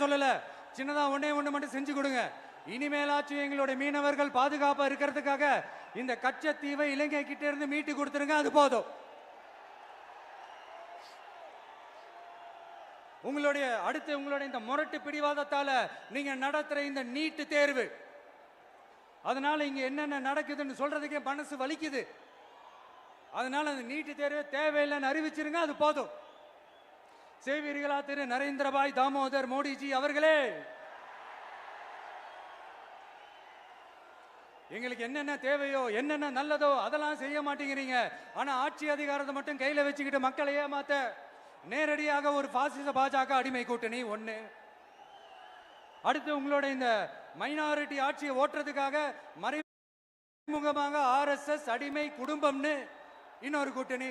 சொல்லல. சின்னதா ஒன்னே ஒண்ணு மட்டும் செஞ்சு கொடுங்க. இனிமேலாச்சும் எங்களுடைய மீனவர்கள் பாதுகாப்பா இருக்கிறதுக்காக இந்த கச்சத்தீவை இலங்கை கிட்ட இருந்து மீட்டு கொடுத்துருங்க அது போதும். உங்களுடைய அடுத்து உங்களுடைய இந்த முரட்டு பிடிவாதத்தால நீங்க நடத்துற இந்த நீட்டு தேர்வு. அதனால இங்க என்னென்ன நடக்குதுன்னு சொல்றதுக்கே மனசு வலிக்குது. அதனால அந்த நீட்டு தேர்வு தேவையில்லைன்னு அறிவிச்சிருங்க அது போதும். செய்வீர்களா திரு நரேந்திரபாய் தாமோதர் மோடிஜி அவர்களே. எங்களுக்கு என்னென்ன தேவையோ என்னென்ன நல்லதோ அதெல்லாம் செய்ய மாட்டேங்கிறீங்க. ஆனா ஆட்சி அதிகாரத்தை மட்டும் கையில வச்சுக்கிட்டு மக்களை ஏமாத்த நேரடியாக ஒரு பாசிச பாஜக அடிமை கூட்டணி ஒண்ணு. அடுத்து உங்களோட இந்த மைனாரிட்டி ஆட்சியை ஓட்டுறதுக்காக மறைமுகமாக ஆர்எஸ்எஸ் அடிமை குடும்பம்னு இன்னொரு கூட்டணி.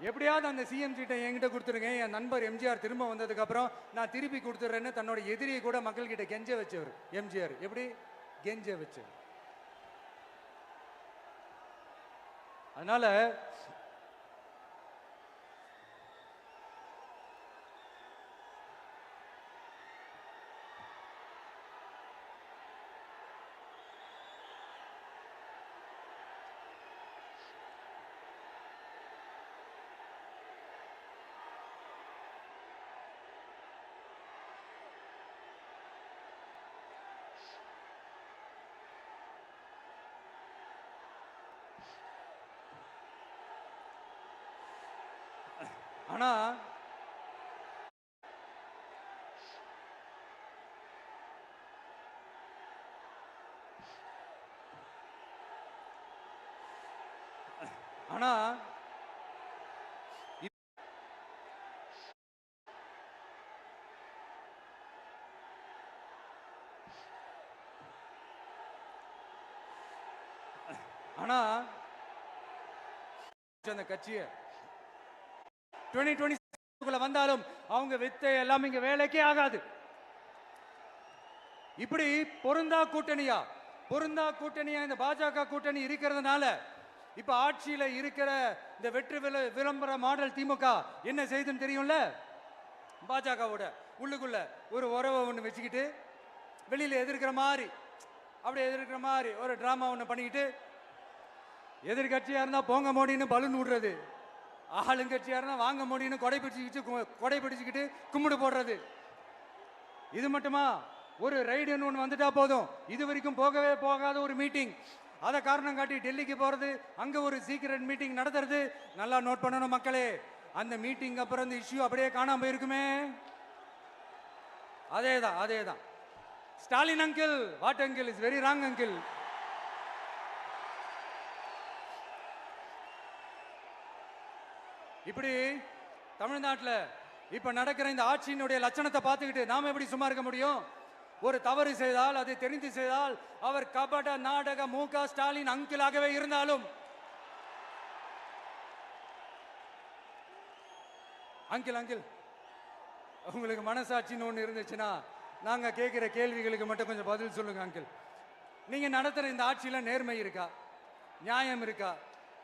எப்படியாவது அந்த சிஎம் சீட்டை என்கிட்ட கொடுத்துருங்க. என் நண்பர் எம்ஜிஆர் திரும்ப வந்ததுக்கப்புறம் நான் திருப்பி கொடுத்துட்றேன்னு தன்னோட எதிரியை கூட மக்கள்கிட்ட கெஞ்ச வச்சவர் எம்ஜிஆர் எப்படி? கெஞ்ச வச்சவர். அதனால ஆனா ஆனா ஆனா அந்த கட்சியை டுவெண்ட்டி டுவெண்ட்டி வந்தாலும் அவங்க வித்த எல்லாம் இங்க வேலைக்கே ஆகாது. இப்படி பொருந்தா கூட்டணியா? பொருந்தா கூட்டணியா? இந்த பாஜக கூட்டணி இருக்கிறதுனால இப்ப ஆட்சியில இருக்கிற இந்த வெற்றி வில விளம்பர மாடல் திமுக என்ன செய்துன்னு தெரியும்ல? பாஜகவோட உள்ளுக்குள்ள ஒரு உறவை ஒன்று வச்சுக்கிட்டு வெளியில எதிர்க்கிற மாதிரி அப்படியே எதிர்க்கிற மாதிரி ஒரு டிராமா ஒன்று பண்ணிக்கிட்டு எதிர்கட்சியா இருந்தா போங்க மோடின்னு பலூன் விடுறது ஆளுங்கட்சியா வாங்க முடியும்னு கொடை பிடிச்சிக்கிட்டு கொடை பிடிச்சிக்கிட்டு கும்பிடு போடுறது. இது மட்டுமா? ஒரு ரைடுன்னு ஒன்று வந்துட்டா போதும். இது வரைக்கும் போகவே போகாத ஒரு மீட்டிங் அதை காரணம் காட்டி டெல்லிக்கு போகிறது அங்கே ஒரு சீக்கிரட் மீட்டிங் நடத்துறது. நல்லா நோட் பண்ணணும் மக்களே. அந்த மீட்டிங் அப்புறம் இந்த இஷ்யூ அப்படியே காணாம போயிருக்குமே. அதே தான் அதே தான் Stalin uncle what uncle is very wrong uncle இப்படி தமிழ்நாட்டில் இப்ப நடக்கிற இந்த ஆட்சியினுடைய லட்சணத்தை பார்த்துக்கிட்டு நாம எப்படி சும்மா இருக்க முடியும்? ஒரு தவறு செய்தால் அதை தெரிந்து செய்தால் அவர் கபட நாடக மு க ஸ்டாலின் அங்கிளாகவே இருந்தாலும் அங்கிள் அங்கிள் உங்களுக்கு மனசாட்சின்னு ஒன்று இருந்துச்சுன்னா நாங்க கேட்கிற கேள்விகளுக்கு மட்டும் கொஞ்சம் பதில் சொல்லுங்க அங்கிள். நீங்க நடத்துற இந்த ஆட்சியில நேர்மை இருக்கா? நியாயம் இருக்கா?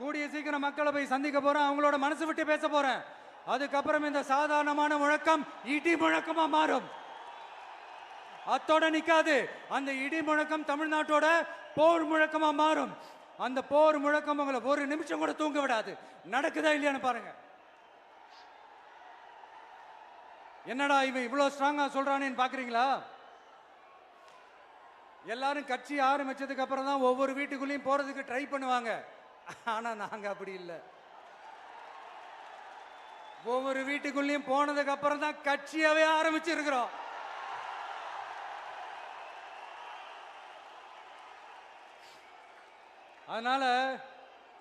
கூடிய சீக்கிரம் மக்களை போய் சந்திக்க போறேன். அவங்களோட மனசு விட்டு பேச போறேன். அதுக்கப்புறம் இந்த சாதாரணமான முழக்கம் இடி முழக்கமா மாறும். அத்தோட நிக்காது. அந்த இடி முழக்கம் தமிழ்நாட்டோட போர் முழக்கமா மாறும். அந்த போர் முழக்கம் உங்களை ஒரு நிமிஷம் கூட தூங்க விடாது. நடக்குதா இல்லையான்னு பாருங்க. என்னடா இவன் இவ்வளவு ஸ்ட்ராங்கா சொல்றானேன்னு பாக்குறீங்களா? எல்லாரும் கட்சி ஆரம்பிச்சதுக்கு அப்புறம் தான் ஒவ்வொரு வீட்டுக்குள்ளேயும் போறதுக்கு ட்ரை பண்ணுவாங்க. ஆனா நாங்க அப்படி இல்லை. ஒவ்வொரு வீட்டுக்குள்ளேயும் போனதுக்கு அப்புறம் தான் கட்சியாவே ஆரம்பிச்சிருக்கிறோம். அதனால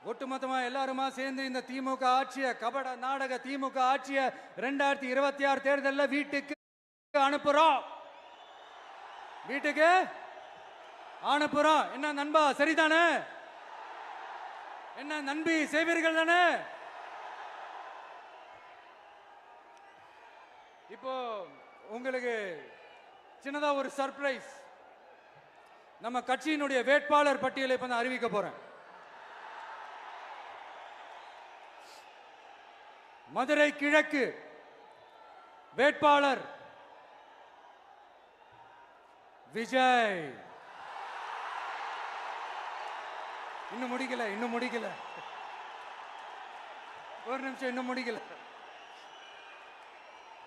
ஒட்டுமொத்தமா எல்லாருமா சேர்ந்து இந்த திமுக ஆட்சிய கபட நாடக திமுக ஆட்சிய ரெண்டாயிரத்தி இருபத்தி ஆறு தேர்தலில் வீட்டுக்கு அனுப்புறோம். வீட்டுக்கு அனுப்புறோம். என்ன நண்பா சரிதானே? என்ன நண்பி செய்வீர்கள் தானே? இப்போ உங்களுக்கு சின்னதா ஒரு சர்ப்ரைஸ் நம்ம கட்சியினுடைய வேட்பாளர் பட்டியலை இப்ப நான் அறிவிக்க போறேன். மதுரை கிழக்கு வேட்பாளர் விஜய். இன்னும் முடிக்கல இன்னும் முடிக்கல. ஒரு நிமிஷம் இன்னும் முடிக்கல.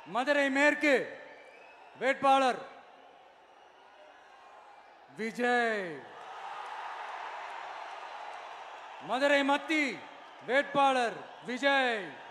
மதுரை மேற்கு வேட்பாளர் விஜய். மதுரை மத்தி வேட்பாளர் விஜய்.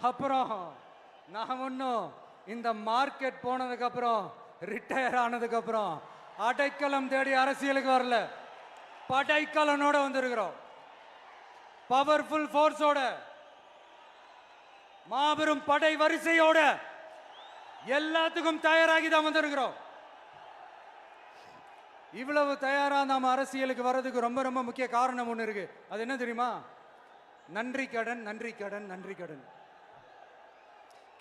அப்புறம் நான் ஒன்றும் இந்த மார்க்கெட் போனதுக்கப்புறம் ரிட்டையர் ஆனதுக்கப்புறம் அடைக்கலம் தேடி அரசியலுக்கு வரல. படைக்கலனோட வந்திருக்கிறோம். பவர்ஃபுல் ஃபோர்ஸோட மாபெரும் படை வரிசையோட எல்லாத்துக்கும் தயாராகி தான் வந்திருக்கிறோம். இவ்வளவு தயாராக நாம் அரசியலுக்கு வர்றதுக்கு ரொம்ப ரொம்ப முக்கிய காரணம் ஒன்று இருக்கு. அது என்ன தெரியுமா? நன்றி கடன் நன்றி கடன் நன்றி கடன்.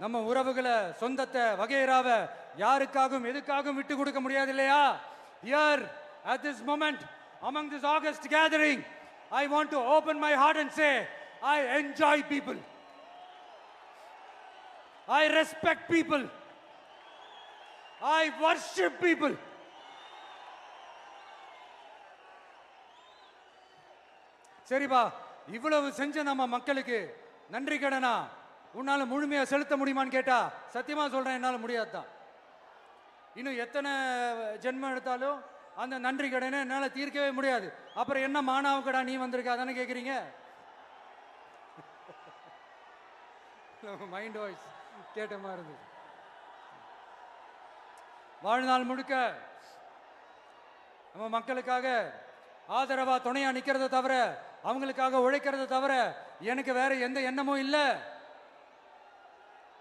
நம்ம உறவுகளை சொந்தத்தை வகையராவை யாருக்காகவும் எதுக்காகவும் விட்டு கொடுக்க முடியாது இல்லையா here at this moment among this august gathering I want to open my heart and say I enjoy people I respect people I worship people சரிப்பா இவ்வளவு செஞ்ச நம்ம மக்களுக்கு நன்றி கடனா உன்னால முழுமையா செலுத்த முடியுமான்னு கேட்டா சத்தியமா சொல்றேன் என்னால முடியாதுதான். இன்னும் எத்தனை ஜென்மம் எடுத்தாலும் அந்த நன்றி கடனை என்னால தீர்க்கவே முடியாது. அப்புறம் என்ன மானாவுக்கடா நீ வந்திருக்க? அதானே கேக்குறீங்க? மைண்ட் வாய்ஸ் கேட்ட மாதிரி இருந்தது. வாழ்நாள் முழுக்க நம்ம மக்களுக்காக ஆதரவா துணையா நிக்கிறத தவிர அவங்களுக்காக உழைக்கிறத தவிர எனக்கு வேற எந்த எண்ணமும் இல்லை.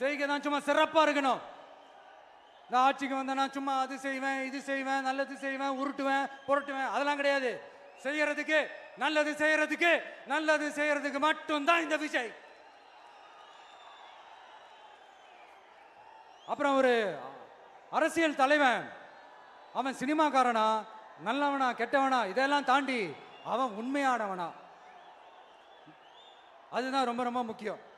செய்கை தான் சும்மா சிறப்பா இருக்கணும். நான் ஆட்சிக்கு வந்தேன்னா சும்மா அது செய்வேன் இது செய்வேன் நல்லது செய்வேன் உருட்டுவேன் புரட்டுவேன். அதெல்லாம் கிடையாது. செய்யறதுக்கு நல்லது செய்யறதுக்கு நல்லது செய்யறதுக்கு மட்டும்தான் இந்த விஜய். அப்புறம் ஒரு அரசியல் தலைவன். அவன் சினிமாக்காரனா நல்லவனா கெட்டவனா இதெல்லாம் தாண்டி அவன் உண்மையானவனா. அதுதான் ரொம்ப ரொம்ப முக்கியம்.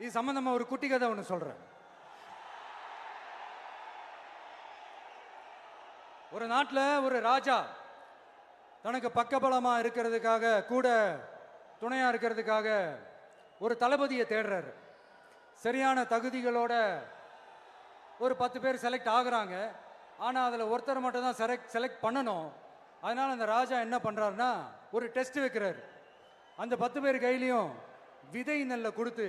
இது சம்பந்தமா ஒரு குட்டி கதை ஒன்று சொல்றேன். ஒரு நாட்டில் ஒரு ராஜா தனக்கு பக்கபலமாக இருக்கிறதுக்காக கூட துணையாக இருக்கிறதுக்காக ஒரு தளபதியை தேடுறாரு. சரியான தகுதிகளோட ஒரு பத்து பேர் செலக்ட் ஆகுறாங்க. ஆனால் அதில் ஒருத்தர் மட்டும் தான் செலக்ட் செலக்ட் பண்ணணும். அதனால் அந்த ராஜா என்ன பண்ணுறாருன்னா ஒரு டெஸ்ட் வைக்கிறார். அந்த பத்து பேர் கையிலையும் விதை நெல்லை கொடுத்து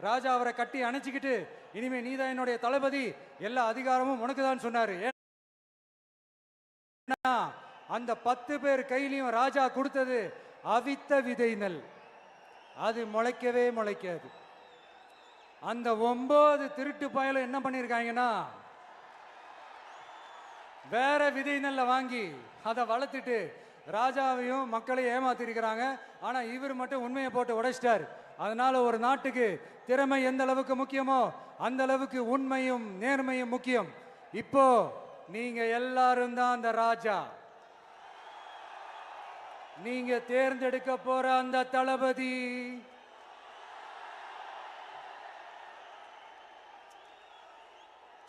ராஜா அவரை கட்டி அணைச்சிக்கிட்டு இனிமே நீதான் என்னுடைய தளபதி. எல்லா அதிகாரமும் உனக்கு தான் சொன்னாரு அந்த பத்து பேர் கையிலையும் ராஜா கொடுத்தது அவித்த விதை நெல். அது முளைக்கவே முளைக்காது. அந்த ஒன்பது திருட்டு பயலும் என்ன பண்ணியிருக்காங்கன்னா வேற விதை நெல்லை வாங்கி அதை வளர்த்துட்டு ராஜாவையும் மக்களையும் ஏமாத்திருக்கிறாங்க. ஆனால் இவர் மட்டும் உண்மையை போட்டு உடைச்சிட்டார். அதனால ஒரு நாட்டுக்கு திறமை எந்த அளவுக்கு முக்கியமோ அந்த அளவுக்கு உண்மையும் நேர்மையும் முக்கியம். இப்போ நீங்க எல்லாரும் தான் அந்த ராஜா. நீங்க தேர்ந்தெடுக்க போற அந்த தளபதி.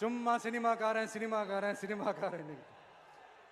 சும்மா சினிமாக்காரன் சினிமாக்காரன் சினிமாக்காரன்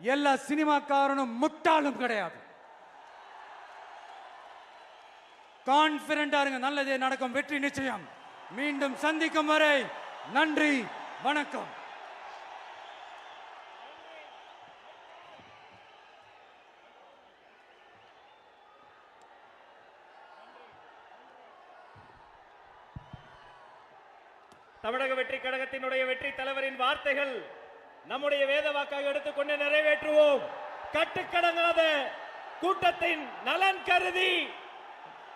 எல்லா சினிமாக்காரனும் முட்டாளும் கிடையாது. கான்பிடண்டா இருங்க நல்லதே நடக்கும் வெற்றி நிச்சயம். மீண்டும் சந்திக்கும் வரை நன்றி வணக்கம். தமிழக வெற்றி கழகத்தினுடைய வெற்றி தலைவரின் வார்த்தைகள் நம்முடைய வேத வாக்காக எடுத்துக்கொண்டு நிறைவேற்றுவோம். கட்டுக்கடங்காத கூட்டத்தின் நலன் கருதி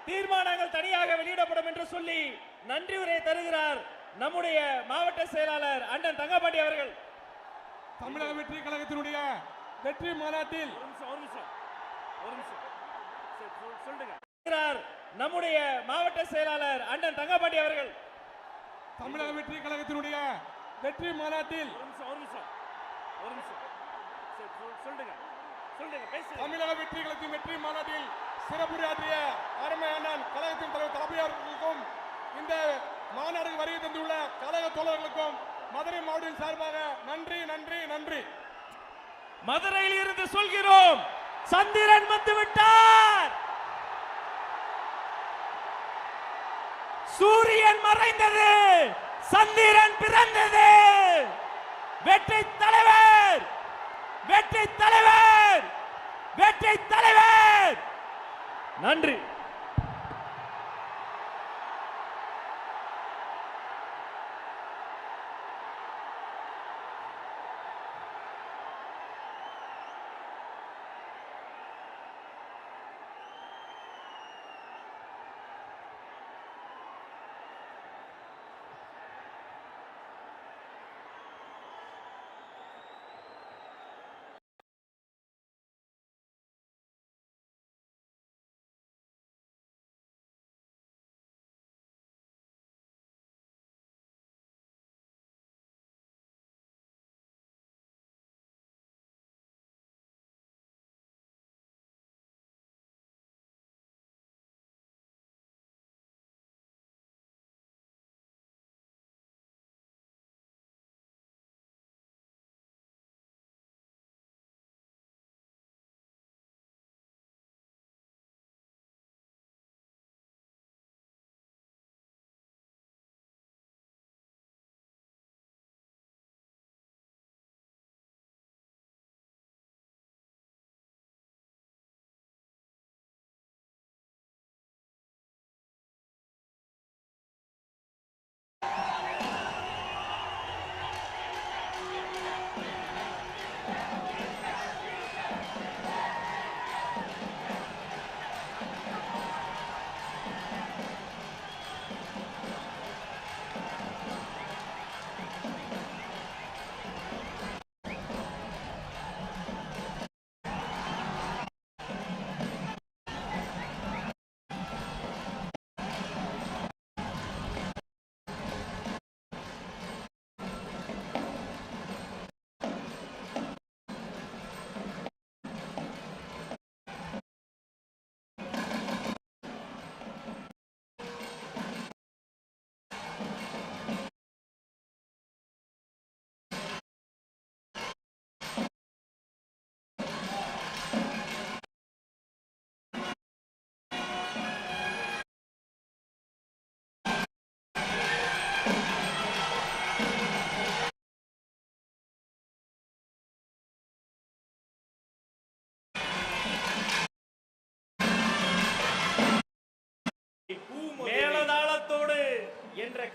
தீர்மானங்கள் தனியாக வெளியிடப்படும் என்று சொல்லி நன்றி உரை தருகிறார் நம்முடைய மாவட்ட செயலாளர் அண்ணன் தங்கப்பாண்டி அவர்கள். தமிழக வெற்றி கழகத்தினுடைய வெற்றி மாநாட்டில் நம்முடைய மாவட்ட செயலாளர் அண்ணன் தங்கப்பாண்டி அவர்கள். தமிழக வெற்றி கழகத்தினுடைய வெற்றி மாநாட்டில் தமிழக வெற்றி கழகத்தின் வெற்றி மாநாட்டில் சிறப்புரையாற்றிய அருமை அண்ணன் கழகத்தின் தலைவர் தளபதியார்களுக்கும் இந்த மாநாடுக்கு வருகை தந்துள்ள கழக தோழர்களுக்கும் மதுரை மாவட்டத்தின் சார்பாக நன்றி நன்றி நன்றி. மதுரையில் இருந்து சொல்கிறோம் சந்திரன் வந்து விட்டார். சூரியன் மறைந்தது சந்திரன் பிறந்தது. வெற்றி வெற்றி தலைவர்! வெற்றி தலைவர்! நன்றி.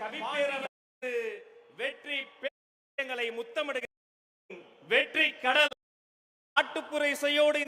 கவிப்பேரரசு வெற்றி பேங்களை முத்தமிடுகிற வெற்றி கடல் நாட்டுப்புற இசையோடு